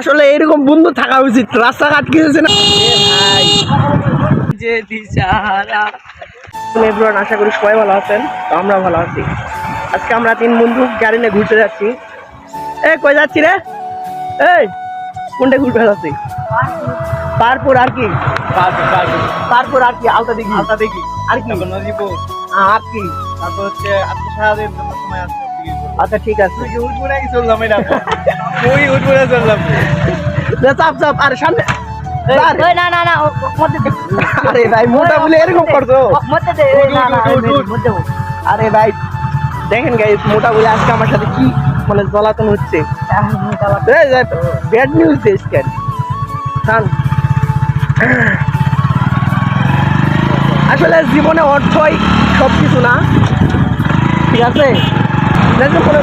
আসলে এরকম বন্ধু থাকা উচিত। রাস্তাঘাট কিছু না? যে দিশারা। এভরিওয়ান আশা করি সবাই ভালো আছেন তো আমরা ভালো আছি। আজকে আমরা তিন বন্ধু গাড়ি নিয়ে ঘুরতে যাচ্ছি। এ কই যাচ্ছি রে? এই কোনটা ঘুরতে যাচ্ছি? তারপর আর কি? তারপর আর কি আলতা দেখি আলতা দেখি আর কি? নদীপুর আর কি? তারপর হচ্ছে আজকে সারাদিন সময় আসছে। আচ্ছা ঠিক আছে। উঠবো নাকি চললাম এটা ওই উঠবো না চললাম। চাপ চাপ আর সামনে। না না না আরে ভাই মোটা বলে এরকম করছ। আরে ভাই দেখেন গাইস মোটা বলে আজকে আমার সাথে কি মানে জ্বলাতন হচ্ছে। ব্যাড নিউজ দিস কেন শান আসলে জীবনে অর্থই সব কিছু না। ঠিক আছে? পুরো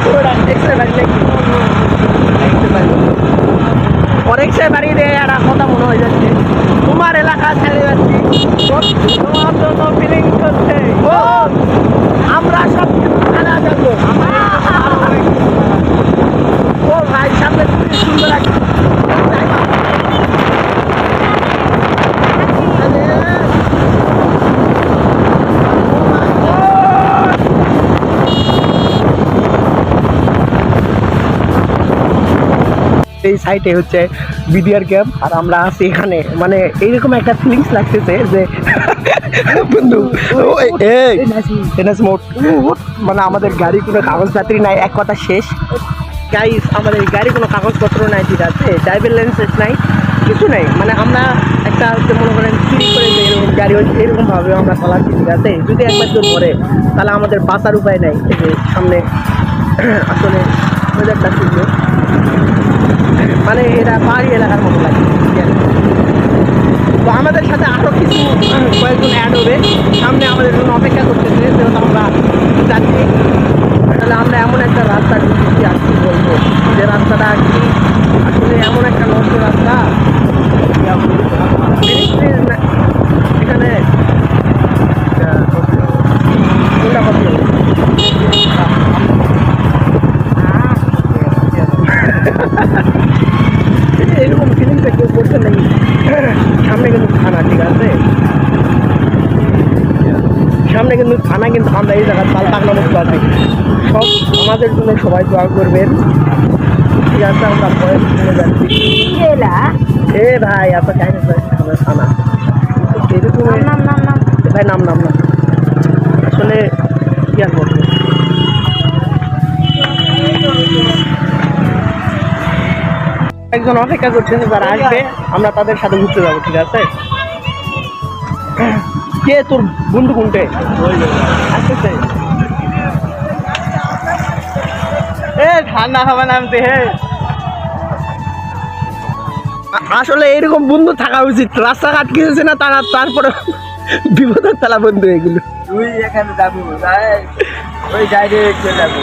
এক্সরে বাড়ি রে একটা কথা মনে হয়ে যাচ্ছে। তোমার এলাকা ছেড়ে যাচ্ছি তোমার জন্য ফিলিং করছে ও আমরা সব কিছু ছাড়া যাব ও ভাই সামনে খুবই সুন্দর একটা এই সাইটে হচ্ছে বিডিআর ক্যাম্প আর আমরা আছি এখানে। মানে এইরকম একটা ফিলিংস লাগতেছে যে বন্ধু মানে আমাদের গাড়ি কোনো কাগজপত্র নাই এক কথা শেষ। গাইস আমাদের গাড়ি কোনো কাগজপত্র নাই ঠিক আছে? ড্রাইভিং লাইসেন্স নাই কিছু নাই। মানে আমরা একটা হচ্ছে মনে করেন চুরি করে যে এরকম গাড়ি হচ্ছে এরকমভাবে আমরা চালাচ্ছি ঠিক আছে? যদি একবার কেউ ধরে তাহলে আমাদের বাঁচার উপায় নাই। এই যে সামনে আসলে ওয়েদারটা মানে এটা পাহাড়ি এলাকার মতো লাগে। তো আমাদের সাথে আরও কিছু কয়েকজন অ্যাড হবে। সামনে আমাদের জন্য অপেক্ষা করতেছে যেহেতু আমরা যাচ্ছি তাহলে আমরা এমন একটা রাস্তা ঢুকেছি কি বলব? যে রাস্তাটা আসছি আসলে এমন একটা নষ্ট রাস্তা। কিন্তু আমরা এই জায়গায় পাল পাকনা মুক্ত আছি। সব আমাদের জন্য সবাই দোয়া করবেন। ঠিক আছে আমরা পরে যাচ্ছি। এ ভাই এত কাহিনী থানা এরকম ভাই নাম নাম নাম। আসলে কি আর বলব? একজন অপেক্ষা করছেন যারা আসবে আমরা তাদের সাথে ঘুরতে যাব ঠিক আছে? কে তোর বন্ধু কোনটে? আসতেছে। এ ঠান্ডা হবে নামতে হে। আসলে এরকম বন্ধু থাকা উচিত। রাস্তাঘাট কিছু না তারা তারপরে বিপদের তালা বন্ধু এগুলো তুই এখানে যাব ওই ডাইরেক্ট যাব।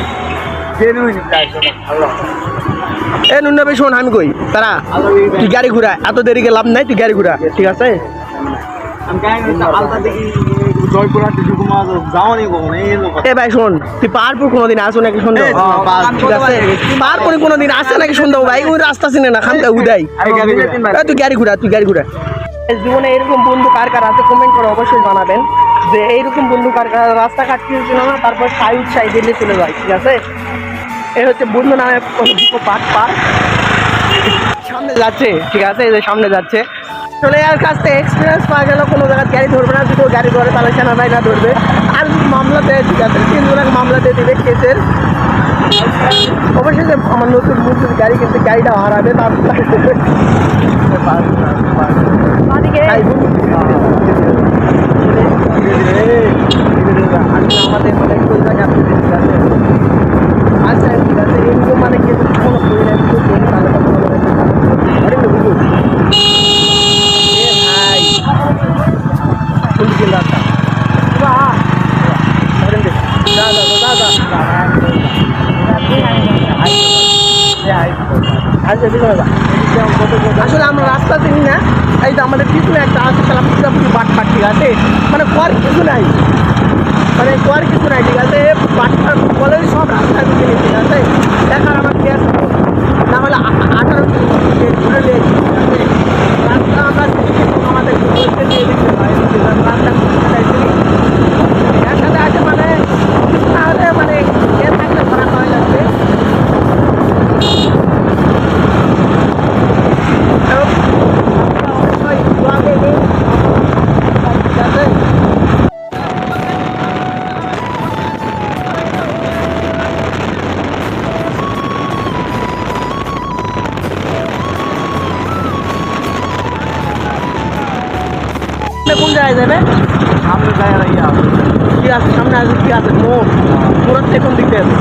এ নুন্নবে শোন আমি কই? তারা তুই গাড়ি ঘুরা এত দেরিকে লাভ নাই তুই গাড়ি ঘুরা। ঠিক আছে। এ ভাই শোন তুই পাহাড়পুর কোনোদিন আসো নাকি সন্ধ্যা? এই, ঠিক আছে। পাহাড়পুরে কোনোদিন আসে নাকি সন্ধ্যা? ভাই ওই রাস্তা চিনে না উদাই। তুই গাড়ি ঘুরা তুই গাড়ি ঘুরা জীবনে এরকম বন্ধু কার কার আছে কমেন্ট করে অবশ্যই জানাবেন। যে এইরকম বন্ধু কার কার রাস্তা কাটতে ছিল না তারপর সাই উৎসাহ দিলে চলে যায় ঠিক আছে? এই হচ্ছে বন্ধু নামে দুটো পার্ক পার্ক সামনে যাচ্ছে ঠিক আছে? এই যে সামনে যাচ্ছে। চলে যাওয়ার কাছ থেকে এক্সপিরিয়েন্স পাওয়া গেল কোনো জায়গায় গাড়ি ধরবে না যদি গাড়ি ধরে তাহলে সেনা না ধরবে। আর মামলা দেয় ঠিক আছে তিনজনের মামলা দিয়ে দিবে কেসের। অবশ্যই আমার নতুন নতুন গাড়ি কিন্তু গাড়িটা হারাবে আসলে আমাদের মানে কোন জায়গায় আচ্ছা ঠিক আছে এরকম মানে কি কোনো করি না কিছু করি তাহলে তো কোনো একটা কাজ করতে পারি না বুঝুন এ ভাই কোন দিকে রাস্তা বাহ ধরেন দে যা যা যা যা আচ্ছা ঠিক আছে আসলে আমরা রাস্তা চিনি না। এই তো আমাদের পিছনে একটা আছে তাহলে পুরোপুরি বাট ফাট ঠিক আছে? মানে কর কিছু নাই। মানে কর কিছু নাই, ঠিক আছে? পাট ফাট বলে সব রাস্তা ঠিক আছে? জায়গায় যাবে সামনে না ইয়া কি আছে? সামনে আছে কি আছে? মোড় মোড়ের থেকে কোন দিক। দিয়ে আছে?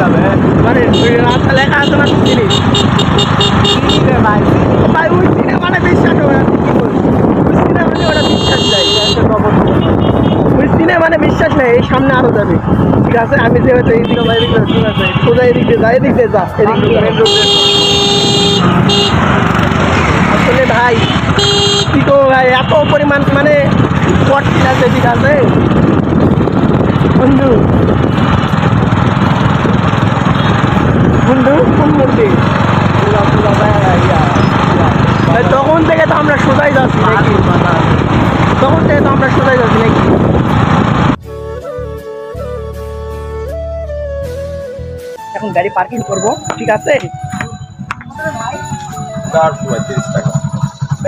যাবে মানে রাস্তা লেখা আছে না কি ভাই ভাই ওই সিনেমাটা বিশ্বাস হবে না তুই কি বলছিস ওই সিনেমাতে ওটা বিশ্বাস নেই। ওই সিনেমানে বিশ্বাস নেই এই সামনে আরও যাবে। ঠিক আছে আমি যেহেতু এই দিকে বাইরে ঠিক আছে। সোজা এদিক দিয়ে যা এদিক দিয়ে যা এদিক দিয়ে আসলে ভাই কি ভাই, এত পরিমাণ মানে আছে ঠিক আছে? বন্ধু বন্ধু, কোন তখন থেকে তো আমরা সোজাই যাচ্ছি নাকি? তখন থেকে তো আমরা সোজাই যাচ্ছি নাকি? এখন গাড়ি পার্কিং করব, ঠিক আছে? টাকা।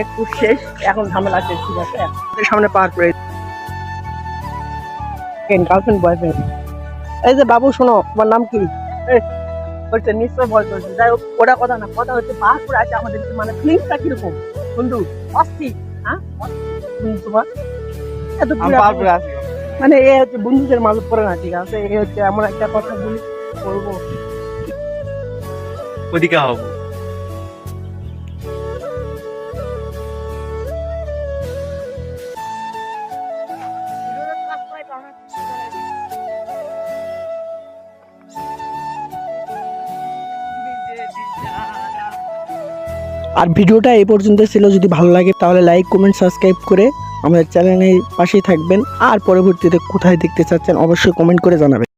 একটু শেষ এখন ঝামেলা শেষ ঠিক আছে? সামনে পার করে গার্লফ্রেন্ড বয়ফ্রেন্ড এই যে বাবু শোনো তোমার নাম কি? বলছে নিশ্চয় ভয় করছে যাই হোক ওটা কথা না কথা হচ্ছে পার করে আছে আমাদের মানে ফিলিংসটা কীরকম? বন্ধু অস্থির হ্যাঁ? তোমার? এত মানে এ হচ্ছে বন্ধুদের মাঝে পড়ে না ঠিক আছে? এ হচ্ছে এমন একটা কথা বলি বলব। ওদিকে হব আর ভিডিওটা এই পর্যন্ত ছিল। যদি ভালো লাগে, তাহলে লাইক কমেন্ট সাবস্ক্রাইব করে আমাদের চ্যানেলের পাশেই থাকবেন। আর পরবর্তীতে কোথায় দেখতে চাচ্ছেন, অবশ্যই কমেন্ট করে জানাবেন।